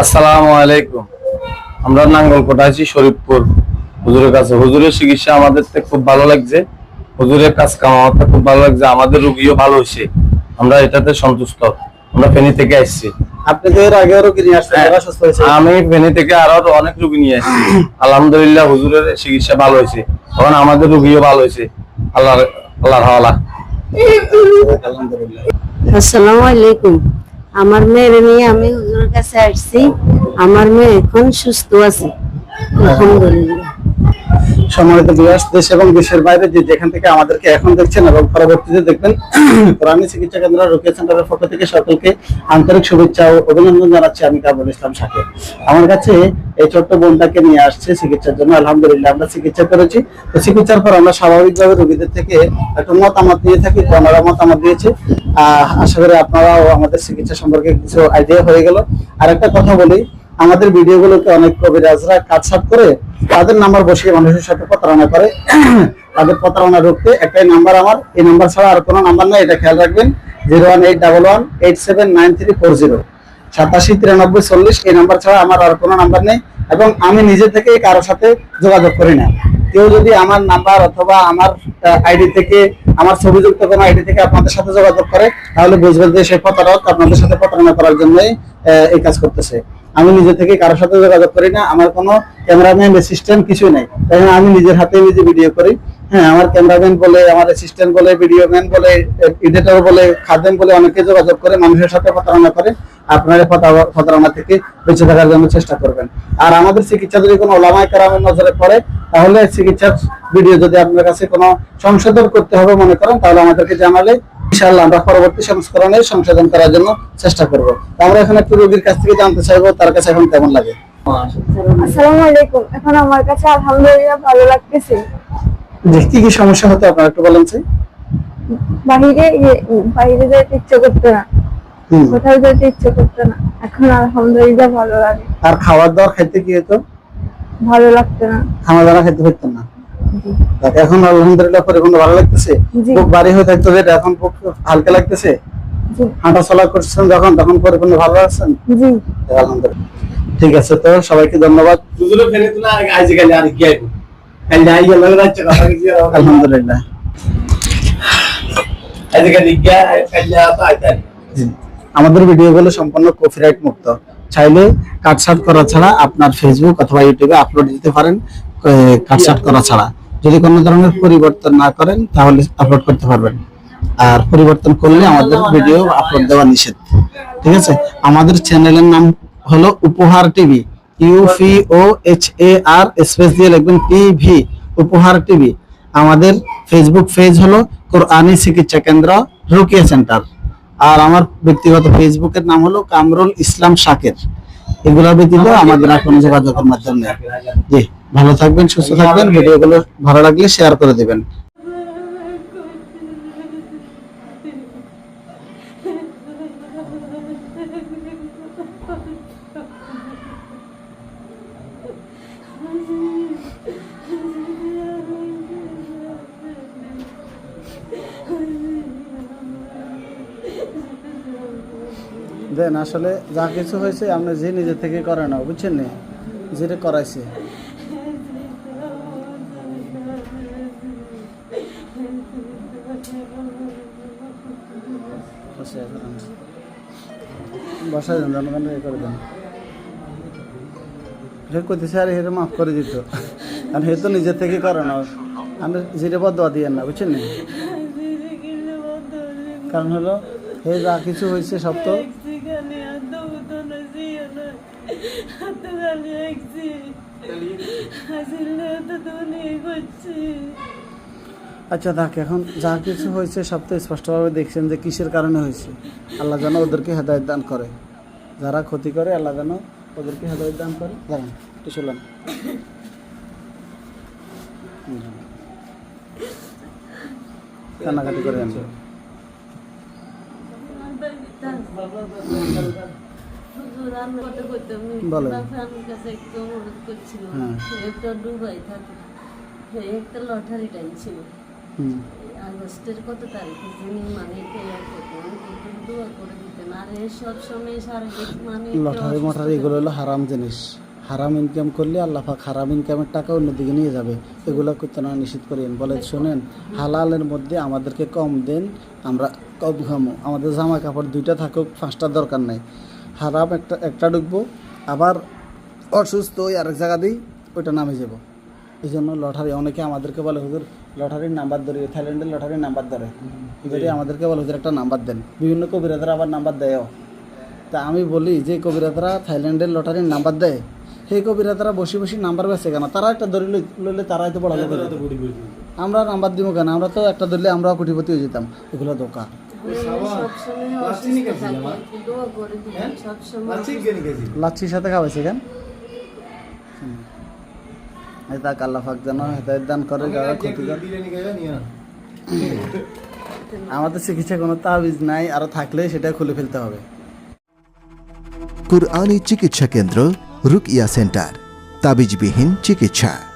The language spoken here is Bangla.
আসসালামু আলাইকুম। আমরা নাঙ্গলকোটা আছি শরীফপুর। হুজুরের কাছে। হুজুরের চিকিৎসা আমাদের খুব ভালো লাগছে। হুজুরের কাজ কাম আমাদের খুব ভালো লাগছে। আমাদের রুগীও ভালো হয়েছে। আমরা এটাতে সন্তুষ্ট। আমরা ফেনী থেকে আসছি। আপনি তো এর আগেও রোগী নিয়ে আসছেন যারা সুস্থ হয়েছে আমি ফেনী থেকে আরও অনেক রুগী নিয়ে আসছি। আলহামদুলিল্লাহ হুজুরের চিকিৎসা ভালো হয়েছে। তখন আমাদের রুগীও ভালো হয়েছে। আল্লাহ আল্লাহর আলহামদুলিল্লাহ আসসালামু আলাইকুম। আমার মেয়ের নিয়ে আমি হুজুরের কাছে আসছি। আমার মেয়ে এখন সুস্থ আছে আলহামদুলিল্লাহ। সম্মানিত বিয়াস দেশ এবং দেশের বাইরে যে যেখান থেকে আমাদেরকে এখন দেখছেন এবং পরবর্তীতে দেখবেন কোরআনী চিকিৎসা কেন্দ্র রোকিয়া সেন্টারের পক্ষ থেকে সকলকে আন্তরিক শুভেচ্ছা ও অভিনন্দন জানাচ্ছি আমি কাবুল ইসলাম শাকির আমার কাছে এই ছোট্ট বোনটাকে নিয়ে আসছে চিকিৎসার জন্য আলহামদুলিল্লাহ আমরা চিকিৎসা করেছি। তো চিকিৎসার পর আমরা স্বাভাবিকভাবে রোগীদের থেকে একটু মতামত দিয়ে থাকি তো ওনারা মতামত দিয়েছে। আহ, আশা করি আপনারাও আমাদের চিকিৎসা সম্পর্কে কিছু আইডিয়া হয়ে গেল। আর একটা কথা বলি আমাদের ভিডিওগুলোকে অনেক কবিরাজরা কাটসাট করে তাদের নাম্বার বসিয়ে মানুষের সাথে প্রতারণা করে। তাদের প্রতারণা রুখতে একটাই নাম্বার আমার। এই নাম্বার ছাড়া আর কোনো নাম্বার নেই, এটা খেয়াল রাখবেন। Zero one eight double one eight seven nine three four zero. সাতাশি তিরানব্বই চল্লিশ, এই নাম্বার ছাড়া আমার আর কোনো নাম্বার নেই এবং আমি নিজে থেকে কারোর সাথে যোগাযোগ করি না। কেউ যদি আমার নাম্বার অথবা আমার আইডি থেকে, আমার ছবিযুক্ত কোনো আইডি থেকে আপনাদের সাথে যোগাযোগ করে, তাহলে বুঝবেন যে সে প্রতারক আপনাদের সাথে প্রতারণা করার জন্যই এই কাজ করতেছে। আমি নিজে থেকে কারোর সাথে যোগাযোগ করি না, আমার কোনো ক্যামেরাম্যান অ্যাসিস্ট্যান্ট কিছুই নাই। তাই আমি নিজের হাতে নিজে ভিডিও করি হ্যাঁ আমার ক্যামেরাম্যান বলে, আমার অ্যাসিস্ট্যান্ট বলে ভিডিও ম্যান বলে এডিটর বলে, খাদেম বলে অনেকে যোগাযোগ করে, মানুষের সাথে প্রতারণা করে, আপনারা প্রতারণা থেকে বেঁচে থাকার জন্য চেষ্টা করবেন। আর আমাদের চিকিৎসা যদি কোনো ওলামায় কারামের নজরে পড়ে, তাহলে চিকিৎসার ভিডিও যদি আপনার কাছে কোনো সংশোধন করতে হবে মনে করেন, তাহলে আমাদেরকে জানালে ইনশাআল্লাহ আমরা পরবর্তী সংস্করণে সংশোধন করার জন্য চেষ্টা করব। আমরা এখানে একটু রোগীর কাছ থেকে জানতে চাইব তার কাছে এখন কেমন লাগে? আসসালামু আলাইকুম। এখন আমার কাছে আলহামদুলিল্লাহ ভালো লাগতেছে। যে কি কি সমস্যা হতো আপনার একটু বলেন স্যার বাহিরে ইয়ে, বাইরে যেতে ইচ্ছে করতো না। হুম। কোথাও যেতে ইচ্ছে করতো না। এখন আলহামদুলিল্লাহ ভালো লাগে। আর খাবার দাবার খাইতে কি হতো? ভালো লাগতো না। খানা দানা খেতে না। এখন আলহামদুলিল্লাহ পরিপূর্ণ ভালো লাগতেছে। বুক ভারী হয়ে থাকতো যেটা এখন বুক হালকা লাগতেছে। হাঁটা চলা করছেন যখন তখন পরিপূর্ণ ভালো আছেন? আলহামদুলিল্লাহ। ঠিক আছে তো সবাইকে ধন্যবাদ। আলহামদুলিল্লাহ। জি। আমাদের ভিডিওগুলো সম্পূর্ণ কপিরাইট মুক্ত। চাইলে কাটসাট করা ছাড়া আপনার ফেসবুক অথবা ইউটিউবে আপলোড দিতে পারেন কাটসাট করা ছাড়া। যদি কোনো ধরনের পরিবর্তন না করেন, তাহলে আপলোড করতে পারবেন। আর পরিবর্তন করলে আমাদের ভিডিও আপলোড দেওয়া নিষেধ। ঠিক আছে? আমাদের চ্যানেলের নাম হলো Upohar TV. U P O H A R space দিয়ে লিখবেন টিভি উপহার টিভি। আমাদের ফেসবুক পেজ হলো কোরআনী চিকিৎসা কেন্দ্র, রুকিয়া সেন্টার আর আমার ব্যক্তিগত ফেসবুকের নাম হলো কামরুল ইসলাম শাকের। এগুলো ব্যতীত আমাদের আর কোনো যোগাযোগের মাধ্যম নেই। জি। ভালো থাকবেন সুস্থ থাকবেন ভিডিওগুলো ভালো লাগলে শেয়ার করে দিবেন। দেন আসলে যা কিছু হয়েছে আপনি যে নিজে থেকে করে না বুঝছেন নি? যেটা করাইছে। বসাই দেন, জনগণ এ করে দেন। সে কইতেছে, আর হেরে মাফ করে দিত। কারণ হে তো নিজে থেকে করে না। আমি জিরে বদয়া দিয়েন না, বুঝছেন কারণ হলো, হে যা কিছু হয়েছে সব তো আচ্ছা দেখ, এখন যা কিছু হয়েছে সব তো স্পষ্টভাবে দেখছেন যে কিসের কারণে হয়েছে। আল্লাহ যেন ওদেরকে হেদায়ত দান করে। যারা ক্ষতি করে, আল্লাহ যেন ওদেরকে হেদায়ত দান করে। জানেন একটু শুনলাম। কান্নাকাটি করে হ্যাঁ। একটা লটারি টাইম ছিল। আগস্টের কত তারিখে? যিনি মানে দোয়া করে দিতেন। আর সব সময় শারীরিক মানে লটারি মটারি এগুলো হলো হারাম জিনিস। হারাম ইনকাম করলে আল্লাহ পাক হারাম ইনকামের টাকা অন্যদিকে নিয়ে যাবে। এগুলো করতে না নিষেধ করেন বলে শোনেন হালালের মধ্যে আমাদেরকে কম দেন আমরা কম খামো। আমাদের জামা কাপড় দুইটা থাকুক পাঁচটা দরকার নাই। হারাম একটা একটা ঢুকবো আবার অসুস্থ ওই আরেক জায়গা দিই ওইটা নামে যাব। এই জন্য লটারি অনেকে আমাদেরকে বলে হুজুর লটারির নাম্বার ধরে থাইল্যান্ডের লটারির নাম্বার ধরে। এবারে আমাদেরকে বলে হুজুর একটা নাম্বার দেন। বিভিন্ন কবিরাজরা আবার নাম্বার দেয়ও তা আমি বলি যে কবিরাতরা থাইল্যান্ডের লটারির নাম্বার দেয় সেই কবিরাতরা বসে বসে নাম্বার বেছে কেন? তারা একটা ধরে লই- লইলে তারাই তো বড় আমরা নাম্বার দিব কেন? আমরা তো একটা ধরলে আমরাও কোটিপতি হয়ে যেতাম। এগুলো দোকান দোয়া লাচ্ছির সাথে খাওয়াইছে কেন? যেন হেদায়ত দান করে যারা ক্ষতিকর আমাদের চিকিৎসা কোনো তাবিজ নাই আরও থাকলে সেটা খুলে ফেলতে হবে। কুরআনি চিকিৎসা কেন্দ্র রুকিয়া সেন্টার তাবিজবিহীন চিকিৎসা।